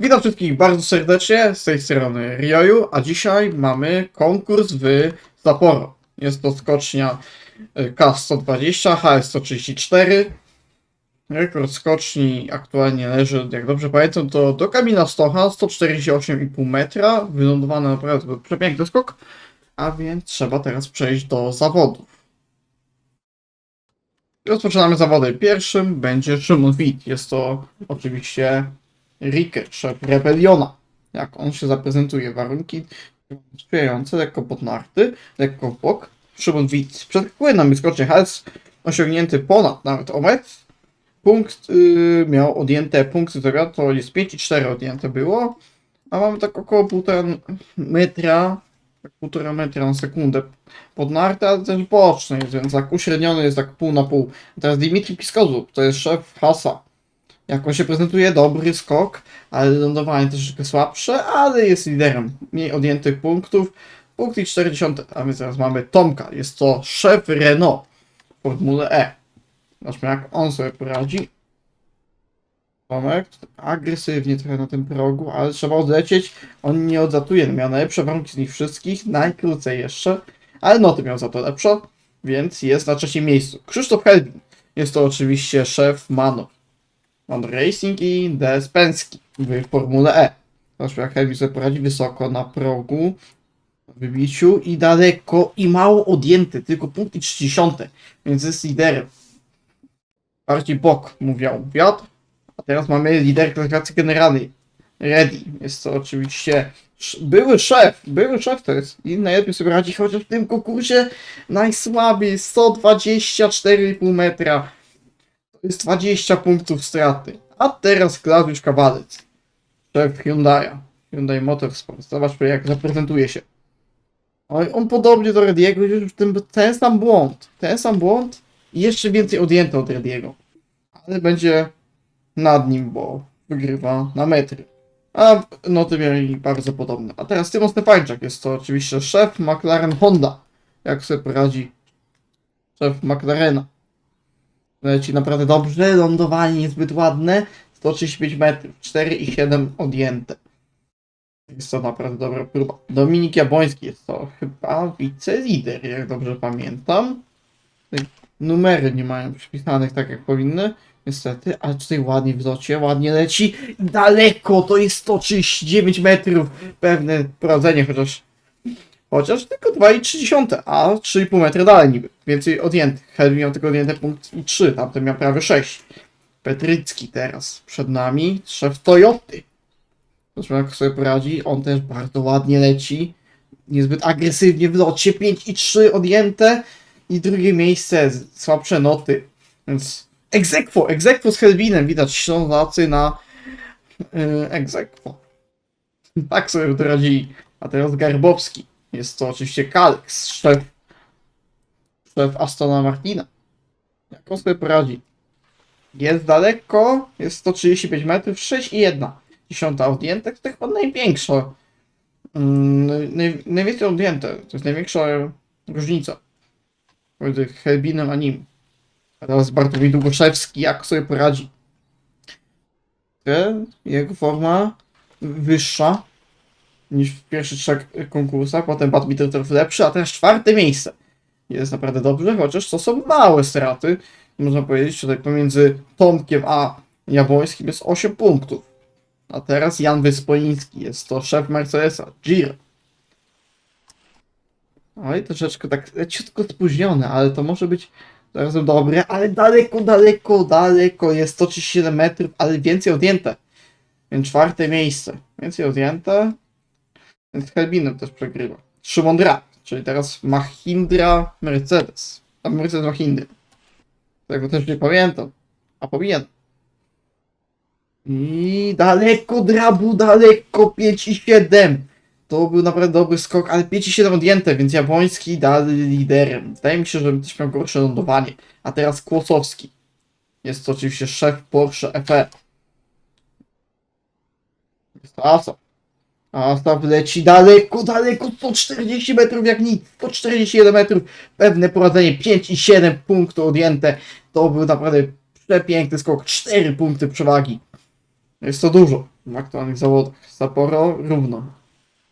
Witam wszystkich bardzo serdecznie, z tej strony Rioju, a dzisiaj mamy konkurs w Sapporo. Jest to skocznia y, K120, HS134. Rekord skoczni aktualnie leży, jak dobrze pamiętam, to do Kamila Stocha, 148,5 metra. Wylądowany naprawdę był przepiękny skok, a więc trzeba teraz przejść do zawodów. Rozpoczynamy zawody. Pierwszym będzie Szymon Wit. Jest to oczywiście Riker, szef Rebeliona. Jak on się zaprezentuje, warunki sprzyjające, lekko pod narty, lekko w bok. Szymon Wit przeskakuje nam skocznie hals, osiągnięty ponad nawet o metr. Punkt yy, miał odjęte punkty, dobra, to jest 5,4 odjęte było, a mamy tak około 1,5 metra, tak 1,5 metra na sekundę pod nartę, ale też boczny więc tak uśredniony jest tak pół na pół. Teraz Dimitri Piskozub, to jest szef Hasa. Jak on się prezentuje, dobry skok, ale lądowanie troszeczkę słabsze, ale jest liderem. Mniej odjętych punktów. Punkt i 40, a więc teraz mamy Tomka. Jest to szef Renault w Formule E. Zobaczmy jak on sobie poradzi. Tomek agresywnie trochę na tym progu, ale trzeba odlecieć. On nie odzatuje, miał najlepsze warunki z nich wszystkich, najkrócej jeszcze, ale noty miał za to lepsze, więc jest na trzecim miejscu. Krzysztof Helbin. Jest to oczywiście szef Manor. Manor Racing i DS Penske w Formule E. Zobaczmy jak Helbin sobie poradzi wysoko na progu, wybiciu i daleko i mało odjęty, tylko punkt i 30, więc jest liderem. Bardziej bok, mówił wiatr. A teraz mamy lider klasyfikacji generalnej. Ready. Jest to oczywiście były szef. Były szef to jest. I najlepiej sobie radzi, chociaż w tym konkursie najsłabiej 124,5 metra. To jest 20 punktów straty. A teraz Klaudiusz Kawalec. Szef Hyundai'a. Hyundai Motorsport. Zobaczmy jak zaprezentuje się. Oj, on podobnie do Rediego, już w tym ten sam błąd. Ten sam błąd i jeszcze więcej odjęty od Rediego. Ale będzie nad nim, bo wygrywa na metry. A noty mieli bardzo podobne. A teraz Tymon Stefańczak jest to oczywiście szef McLaren Honda. Jak sobie poradzi szef McLarena. Leci naprawdę dobrze, lądowanie niezbyt ładne. 135 metrów, 4,7 odjęte. Jest to naprawdę dobra próba. Dominik Jabłoński jest to chyba wicelider, jak dobrze pamiętam. Numery nie mają przypisanych tak jak powinny. Niestety, ale tutaj ładnie w locie, ładnie leci. Daleko, to jest 139 metrów. Pewne prowadzenie, chociaż chociaż tylko 2,3, a 3,5 metra dalej niby. Więcej odjętych. Helm miał tylko odjęte punkt i 3, tamten miał prawie 6. Petrycki teraz przed nami, szef Toyoty. Zobaczmy jak sobie poradzi, on też bardzo ładnie leci. Niezbyt agresywnie w locie, 5 i 3 odjęte. I drugie miejsce, słabsze noty. Więc Egzekwo, egzekwo z Helbinem, widać Ślązacy na yy, egzekwo. Tak sobie doradzili. A teraz Garbowski. Jest to oczywiście Kalex, szef, szef Astona Martina. Jak on sobie poradzi? Jest daleko, jest 135 metrów, 6,1. Dziesiąta odjęte, to chyba największa. Mm, naj, najwięcej odjęte, to jest największa różnica między Helbinem a nim. A teraz Bartłomiej Długoszewski, jak sobie poradzi? Jego forma wyższa niż w pierwszych trzech konkursach, potem badminton trochę lepszy, a teraz czwarte miejsce. Jest naprawdę dobrze, chociaż to są małe straty. Można powiedzieć, tutaj pomiędzy Tomkiem a Jabłońskim jest 8 punktów. A teraz Jan Wyspoiński, jest to szef Mercedesa, Giro. Oj, troszeczkę tak leciutko spóźnione, ale to może być zarazem dobre, ale daleko, daleko, daleko jest 137 metrów, ale więcej odjęte. Więc czwarte miejsce. Więcej odjęte. Z Helbinem też przegrywa. Szymon Drak, czyli teraz Mahindra Mercedes. A Mercedes Mahindra. Tego też nie pamiętam. A powinien. I daleko drabu, daleko 5 i 7. To był naprawdę dobry skok, ale 5,7 odjęte, więc Jabłoński dalej liderem. Wydaje mi się, że też miał gorsze lądowanie. A teraz Kłosowski. Jest to oczywiście szef Porsche FE. Jest to Asaf. Asaf leci daleko, daleko, 140 metrów jak nic. 141 metrów, pewne prowadzenie, 5 i 7 punktów odjęte. To był naprawdę przepiękny skok, 4 punkty przewagi. Jest to dużo. w aktualnych zawodach. Sapporo równo.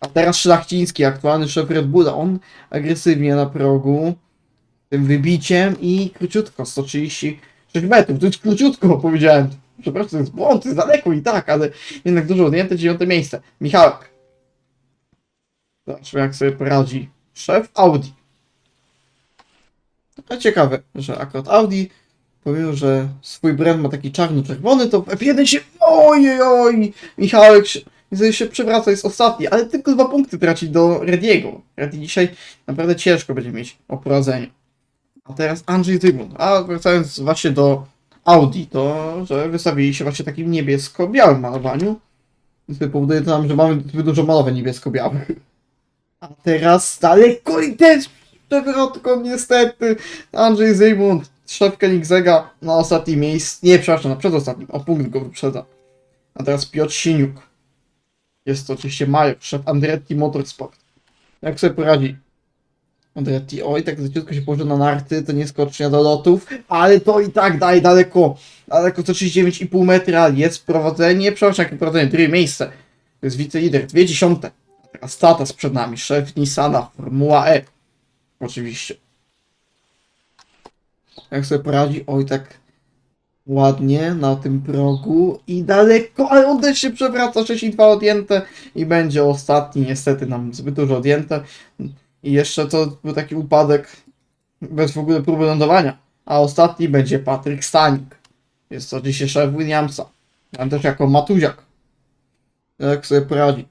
A teraz Szlachciński, aktualny szef Red Bulla. On agresywnie na progu, tym wybiciem i króciutko, 136 metrów. To jest króciutko, powiedziałem. Przepraszam, to jest błąd, jest daleko i tak, ale jednak dużo odjęte, dziewiąte miejsce. Michałek. Zobaczmy, jak sobie poradzi szef Audi. Ciekawe, że akurat Audi powiedział, że swój brand ma taki czarno-czerwony, to w F1 się... Ojej, oj! Michałek się, się przewraca, jest ostatni, ale tylko dwa punkty traci do Rediego. Redi dzisiaj naprawdę ciężko będzie mieć o prowadzenie. A teraz Andrzej Zygmunt. A wracając właśnie do Audi, to że wystawili się właśnie takim niebiesko-białym malowaniu. Więc powoduje to nam, że mamy zbyt dużo malowań niebiesko-białych. A teraz daleko i też przewrotką niestety. Andrzej Zygmunt, szef Koenigzega na ostatnim miejscu. Nie, przepraszam, na przedostatnim. O punkt go wyprzedza. A teraz Piotr Siniuk. Jest to oczywiście Major, szef Andretti Motorsport. Jak sobie poradzi? Andretti, oj, tak leciutko się położył na narty, to nie skocznia do lotów, ale to i tak daje daleko, daleko 139,5 metra, jest prowadzenie, przepraszam, jakie prowadzenie, drugie miejsce. To jest wicelider, dwie dziesiąte. A teraz przed nami, szef Nissana, Formuła E. Oczywiście. Jak sobie poradzi, oj, tak ładnie na tym progu i daleko, ale on też się przewraca, 6,2 odjęte i będzie ostatni, niestety nam zbyt dużo odjęte. I jeszcze to był taki upadek bez w ogóle próby lądowania. A ostatni będzie Patryk Stanik. Jest to oczywiście szef Williamsa. Tam też jako Matuziak. Jak sobie poradzi.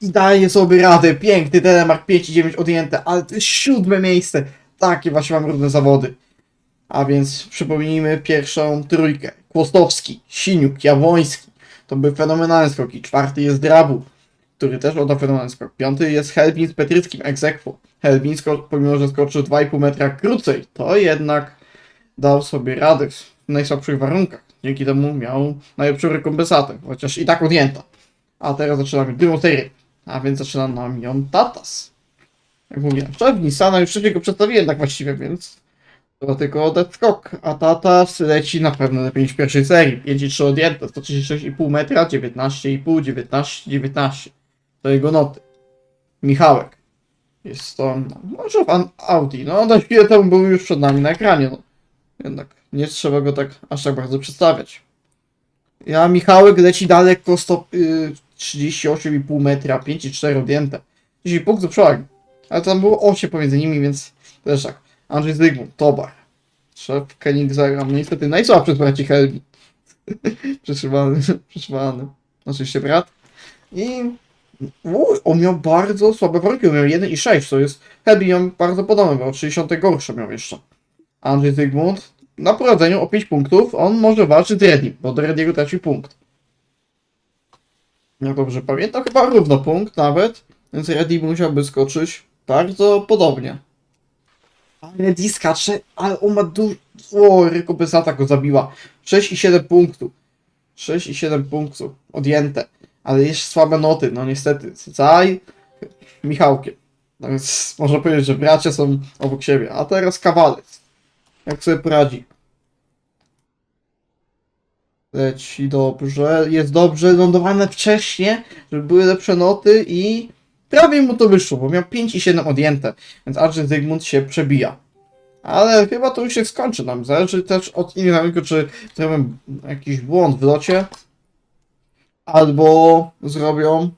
I daje sobie radę. Piękny telemark 5,9 odjęte, ale to jest siódme miejsce. Takie właśnie mam równe zawody. A więc przypomnijmy pierwszą trójkę. Kłostowski, Siniuk, Jabłoński. To były fenomenalne skoki. Czwarty jest Drabu, który też oddał fenomenalny skok. Piąty jest Helbin z Petryckim, egzekwo. Helbin, pomimo że skoczył 2,5 metra krócej, to jednak dał sobie radę w najsłabszych warunkach. Dzięki temu miał najlepszą rekompensatę, chociaż i tak odjęta. A teraz zaczynamy drugą serię. A więc zaczyna nam ją Tatas. Jak mówiłem, szef Nissana, już wcześniej go przedstawiłem tak właściwie, więc to tylko oddać skok, a Tatas leci na pewno lepiej niż w pierwszej serii. 5,3 odjęte, 136,5 metra, 19,5, 19, 19. To jego noty. Michałek. Jest to, no, może pan Audi, no na chwilę temu był już przed nami na ekranie, no. Jednak nie trzeba go tak aż tak bardzo przedstawiać. Ja, Michałek leci daleko, stop, y, 38,5 metra, 5,4 odjęte. 10 punktów przewagi. Ale tam było 8 pomiędzy nimi, więc też tak. Andrzej Zygmunt, Tobar. Szef Koenigsegga, no niestety najsłabszy z braci Helgi. Przytrzymany, przytrzymany. Oczywiście brat. I uj, on miał bardzo słabe warunki, on miał 1,6, to jest Helgi miał bardzo podobne, bo 60 gorsze miał jeszcze. Andrzej Zygmunt na prowadzeniu o 5 punktów, on może walczyć z Reddim, bo do Reddiego traci punkt. Ja dobrze pamiętam, chyba równo punkt nawet, więc Reddy musiałby skoczyć bardzo podobnie. Ale Di skacze, ale on ma dużo... O, rekompensata go zabiła. 6,7 punktów. 6,7 punktów. Odjęte. Ale jeszcze słabe noty, no niestety. Caj Michałkiem. No więc można powiedzieć, że bracia są obok siebie. A teraz kawalec. Jak sobie poradzi? Leci dobrze. Jest dobrze lądowane wcześniej, żeby były lepsze noty i prawie mu to wyszło, bo miał 5,7 odjęte, więc Andrzej Zygmunt się przebija. Ale chyba to już się skończy nam. Zależy też od tylko czy zrobią jakiś błąd w locie, albo zrobią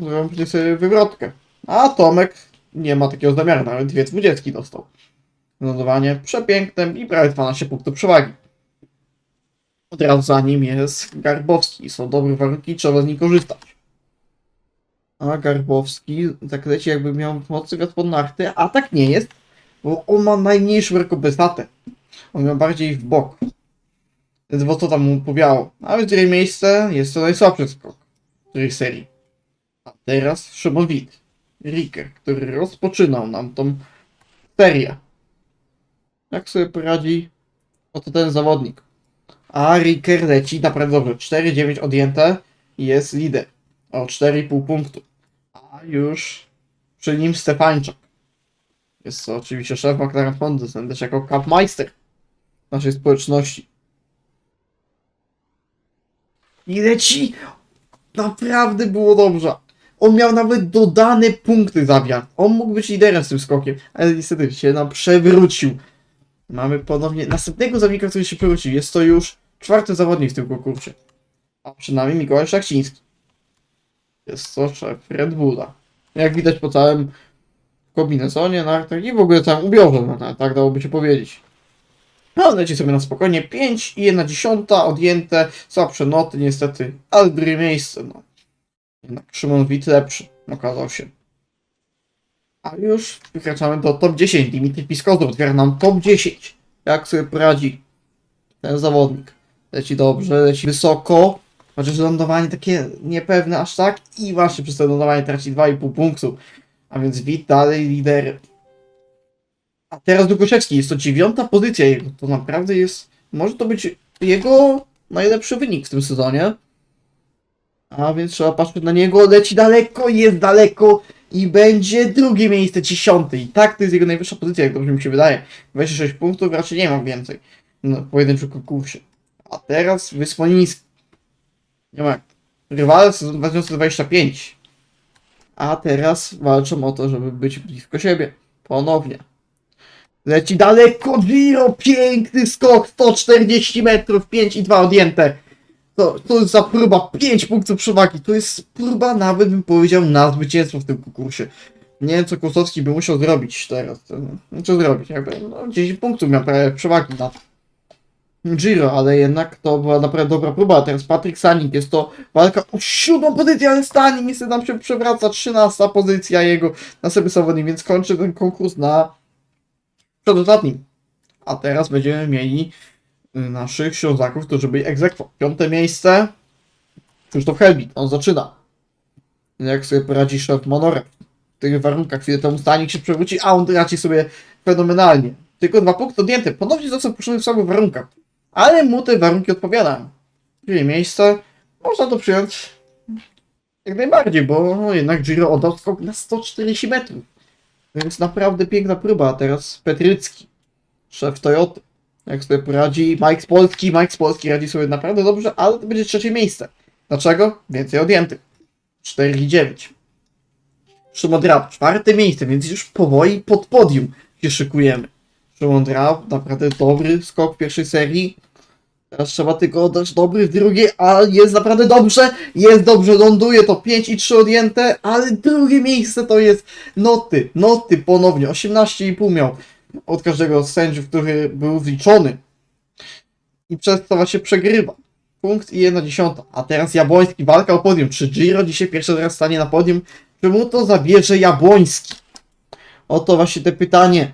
zrobią sobie wywrotkę. A Tomek nie ma takiego zamiaru, nawet dwie dwudziestki dostał. Lądowanie przepiękne i prawie 12 punktów przewagi. Od razu za nim jest Garbowski. Są dobre warunki, trzeba z nich korzystać. A Garbowski tak leci jakby miał mocny pod narty, a tak nie jest, bo on ma najmniejszą rekompensatę. On miał bardziej w bok. Bo to tam mu powiało. A w drugie miejsce jest to najsłabszy skok tej serii. A teraz Szymon Wit, Riker, który rozpoczynał nam tą serię. Jak sobie poradzi oto ten zawodnik. A Riker leci naprawdę dobrze. 4-9 odjęte i jest lider. O 4,5 punktu. A już przy nim Stefańczak. Jest to oczywiście szef McLaren Honda, ten też jako Kampmeister naszej społeczności. I leci. Naprawdę było dobrze. On miał nawet dodane punkty za wiatr. On mógł być liderem z tym skokiem, ale niestety się nam przewrócił. Mamy ponownie następnego zawodnika, który się przewrócił. Jest to już czwarty zawodnik w tym konkursie. A przynajmniej Mikołaj Szachciński. Jest to szef Red Bulla. Jak widać po całym kombinezonie, nartach i w ogóle całym ubiorze, no, tak dałoby się powiedzieć. No, leci sobie na spokojnie 5 i 1 dziesiąta odjęte, słabsze noty niestety, ale drugie miejsce, no. Jednak Szymon Wit lepszy, okazał się. A już wykraczamy do top 10. Dimitri Piskozor otwiera nam top 10. Jak sobie poradzi ten zawodnik? Leci dobrze, leci wysoko, chociaż lądowanie takie niepewne aż tak i właśnie przez to lądowanie traci 2,5 punktu. A więc Wit dalej lider. A teraz Dukoszewski, jest to dziewiąta pozycja jego. To naprawdę jest, może to być jego najlepszy wynik w tym sezonie. A więc trzeba patrzeć na niego, leci daleko, jest daleko i będzie drugie miejsce, dziesiąty. I tak to jest jego najwyższa pozycja, jak dobrze mi się wydaje. 26 punktów, raczej nie mam więcej no, w pojedynczym konkursie. A teraz Wysponiński. Nie ma. Rywal sezon 2025. A teraz walczą o to, żeby być blisko siebie. Ponownie. Leci daleko, Giro, piękny skok, 140 metrów, 5 i 2 odjęte. To, to jest za próba 5 punktów przewagi. To jest próba nawet bym powiedział na zwycięstwo w tym konkursie. Nie wiem co Kłosowski by musiał zrobić teraz. No, co zrobić? Jakby, no, 10 punktów miał prawie przewagi na Giro, ale jednak to była naprawdę dobra próba. Teraz Patryk Sanik, jest to walka o siódmą pozycję, ale Stanik niestety nam się przewraca, 13 pozycja jego na sobie zawodnik, więc kończy ten konkurs na przedostatnim. A teraz będziemy mieli y, naszych Ślązaków, którzy byli egzekwo. Piąte miejsce Krzysztof Helbit, on zaczyna. Jak sobie poradzi szef Monora w tych warunkach, chwilę temu Stanik się przewróci, a on raci sobie fenomenalnie. Tylko dwa punkty odjęte. Ponownie został puszczony w samych warunkach. Ale mu te warunki odpowiadają. Drugie miejsce można to przyjąć jak najbardziej, bo jednak Giro oddał skok na 140 metrów. Więc naprawdę piękna próba. Teraz Petrycki, szef Toyoty. Jak sobie poradzi Mike z Polski. Mike z Polski radzi sobie naprawdę dobrze, ale to będzie trzecie miejsce. Dlaczego? Więcej odjętych. 4,9. Szymon Drab, czwarte miejsce, więc już powoli pod podium się szykujemy. Szymon Drab, naprawdę dobry skok pierwszej serii. Teraz trzeba tylko oddać dobry w drugiej, a jest naprawdę dobrze. Jest dobrze, ląduje to 5 i 3 odjęte, ale drugie miejsce to jest noty. Noty ponownie, 18,5 miał od każdego z sędziów, który był wliczony. I przez to właśnie przegrywa. Punkt i 1 dziesiąta. A teraz Jabłoński, walka o podium. Czy Giro dzisiaj pierwszy raz stanie na podium? Czy mu to zabierze Jabłoński? Oto właśnie te pytanie.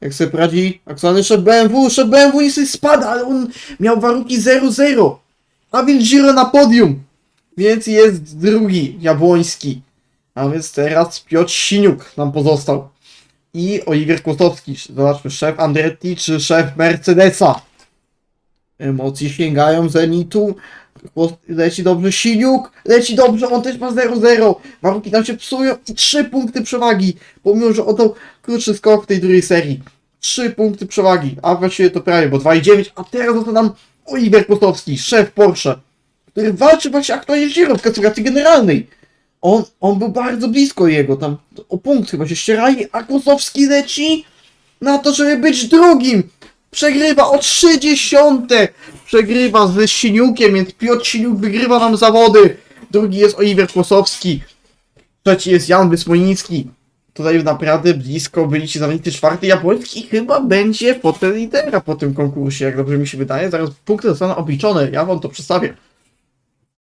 Jak sobie poradzi aktualny szef BMW, szef BMW niestety spada, ale on miał warunki 0-0. A więc Giro na podium. Więc jest drugi Jabłoński. A więc teraz Piotr Siniuk nam pozostał. I Oliwier Kłosowski. Zobaczmy, szef Andretti czy szef Mercedesa. Emocje sięgają Zenitu. Leci dobrze Siniuk, leci dobrze, on też ma 0-0. Warunki nam się psują i 3 punkty przewagi. Pomimo, że oddał krótszy skok w tej drugiej serii. 3 punkty przewagi, a właściwie to prawie, bo 2,9. A teraz został nam Oliwier Kłosowski, szef Porsche, który walczy właśnie aktualnie z Giro w klasyfikacji generalnej. On, on był bardzo blisko jego, tam o punkt chyba się ścierali, a Kłosowski leci na to, żeby być drugim. Przegrywa o 30. Przegrywa ze Siniukiem, więc Piotr Siniuk wygrywa nam zawody. Drugi jest Oliwier Kłosowski. Trzeci jest Jan Wysmoinicki. Tutaj naprawdę blisko byli ci zawodnicy czwarty Jabłoński i chyba będzie fotel lidera po tym konkursie, jak dobrze mi się wydaje. Zaraz punkty zostaną obliczone, ja wam to przedstawię.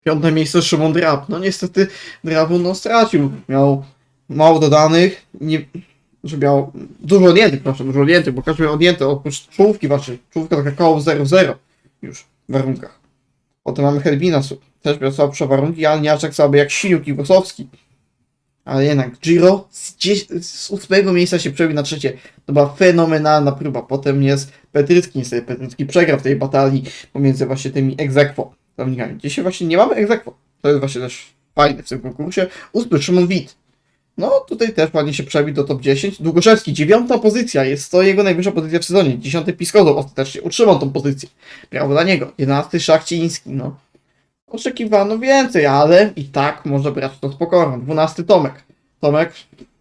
Piąte miejsce Szymon Drab. No niestety Drabu no stracił. Miał mało dodanych, nie, że miał dużo odjętych, proszę, dużo odjętych, bo każdy miał odjęty oprócz czołówki waszej. Czołówka taka koło 0-0 już warunkach. Potem mamy Helbina, su- też miał słabsze warunki, ale nie aż tak słaby jak Siniuk i Wosowski. Ale jednak Giro z, z ósmego miejsca się przebił na trzecie. To była fenomenalna próba. Potem jest Petrycki, niestety Petrycki przegrał w tej batalii pomiędzy właśnie tymi egzekwo zawodnikami. Dzisiaj właśnie nie mamy egzekwo. To jest właśnie też fajne w tym konkursie. Ósmy Szymon Wit. No tutaj też ładnie się przebił do top 10. Długoszewski, dziewiąta pozycja. Jest to jego najwyższa pozycja w sezonie. Dziesiąty Piskozą ostatecznie utrzymał tą pozycję. Brawo dla niego. Jedenasty Szachciński, no. oczekiwano więcej, ale i tak może brać to z pokorą. 12 Tomek. Tomek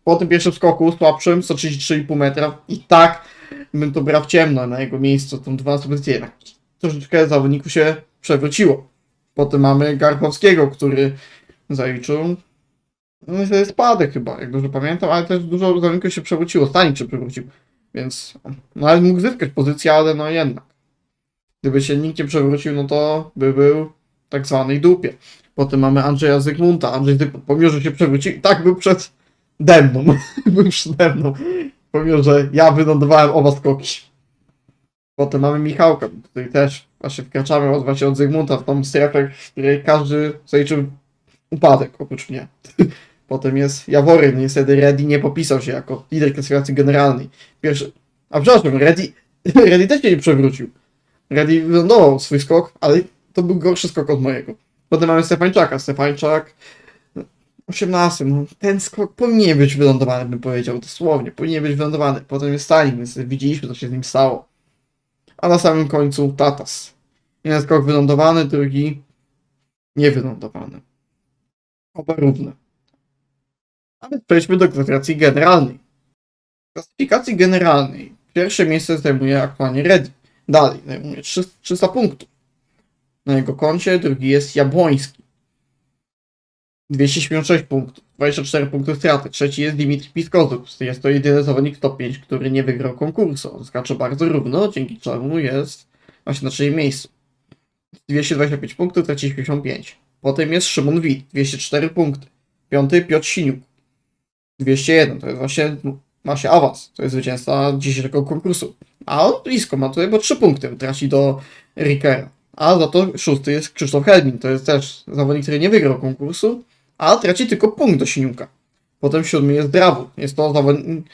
po tym pierwszym skoku słabszym, 133,5 metra i tak bym to brał ciemno na jego miejscu, tą 12 pozycję. Jednak troszeczkę zawodniku się przewróciło. Potem mamy Garkowskiego, który zaliczył no, to jest spadek chyba, jak dobrze pamiętam, ale też dużo zawodników się przewróciło, Stanik się przewrócił, więc no ale mógł zyskać pozycję, ale no jednak. Gdyby się nikt nie przewrócił, no to by był w tak zwanej dupie. Potem mamy Andrzeja Zygmunta. Andrzej Zygmunt, pomimo że się przewrócił, i tak był przed demną. był przede mną. Pomimo, że ja wylądowałem oba skoki. Potem mamy Michałka, który też właśnie wkraczamy od, właśnie od Zygmunta w tą strefę, w której każdy zaliczył upadek, oprócz mnie. Potem jest Jaworyn, niestety Reddy nie popisał się jako lider klasyfikacji generalnej. Pierwszy, a przepraszam, Reddy, Reddy też się nie przewrócił. Reddy wylądował swój skok, ale to był gorszy skok od mojego. Potem mamy Stefańczaka. Stefańczak 18. No, ten skok powinien być wylądowany, bym powiedział dosłownie. Powinien być wylądowany. Potem jest Stanik, więc widzieliśmy, co się z nim stało. A na samym końcu Tatas. Jeden skok wylądowany, drugi niewylądowany. Oba równe. A więc przejdźmy do klasyfikacji generalnej. W klasyfikacji generalnej pierwsze miejsce zajmuje aktualnie Reddy. Dalej zajmuje 300 300 punktów. Na jego koncie drugi jest Jabłoński. 276 punktów, 24 punkty straty. Trzeci jest Dimitri Piskozów. Jest to jedyny zawodnik top 5, który nie wygrał konkursu. On skacze bardzo równo, dzięki czemu jest właśnie na trzecim miejscu. 225 punktów, traci 55. Potem jest Szymon Wit, 204 punkty. Piąty Piotr Siniuk, 201. To jest właśnie, właśnie awans. To jest zwycięzca dzisiejszego konkursu. A on blisko ma tutaj, bo 3 punkty traci do Rickera. A za to szósty jest Krzysztof Helmin. To jest też zawodnik, który nie wygrał konkursu, a traci tylko punkt do Siniuka. Potem siódmy jest Drawu. Jest to zawodnik,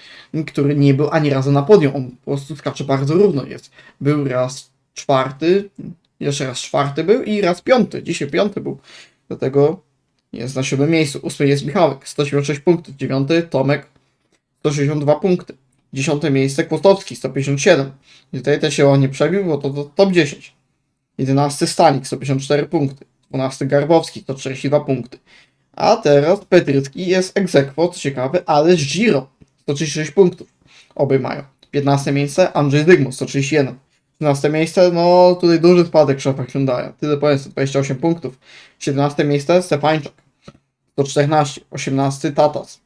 który nie był ani razu na podium. On po prostu skacze bardzo równo jest. Był raz czwarty, jeszcze raz czwarty był i raz piąty. Dzisiaj piąty był. Dlatego jest na siódmym miejscu. Ósmy jest Michałek, 176 punktów. Dziewiąty Tomek, 162 punkty. Dziesiąte miejsce Kłostowski, 157. I tutaj też się on nie przebił, bo to, to top 10. 11 Stanik, 154 punkty. 12 Garbowski, 142 punkty. A teraz Petrycki jest egzekwo, co ciekawe, ale Giro, 136 punktów. Obaj mają. 15 miejsce Andrzej Zygmunt, 131. 13 miejsce, no tutaj duży spadek szefa Hyundai. Tyle powiem, 128 punktów. 17 miejsce Stefańczak, 114. 18 Tatas,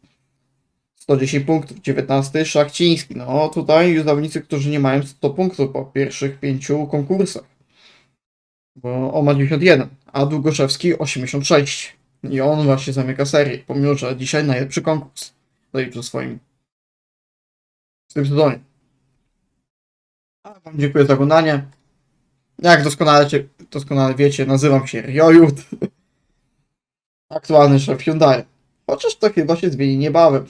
110 punktów. 19 Szlachciński. No tutaj już zawodnicy, którzy nie mają 100 punktów po pierwszych pięciu konkursach. Bo on ma 91, a Długoszewski 86. I on właśnie zamyka serię, pomimo że dzisiaj najlepszy konkurs zaliczył swoim w tym sezonie. A wam dziękuję za oglądanie. Jak doskonale, doskonale wiecie, nazywam się Riojut. Aktualny szef Hyundai. Chociaż to chyba się zmieni niebawem.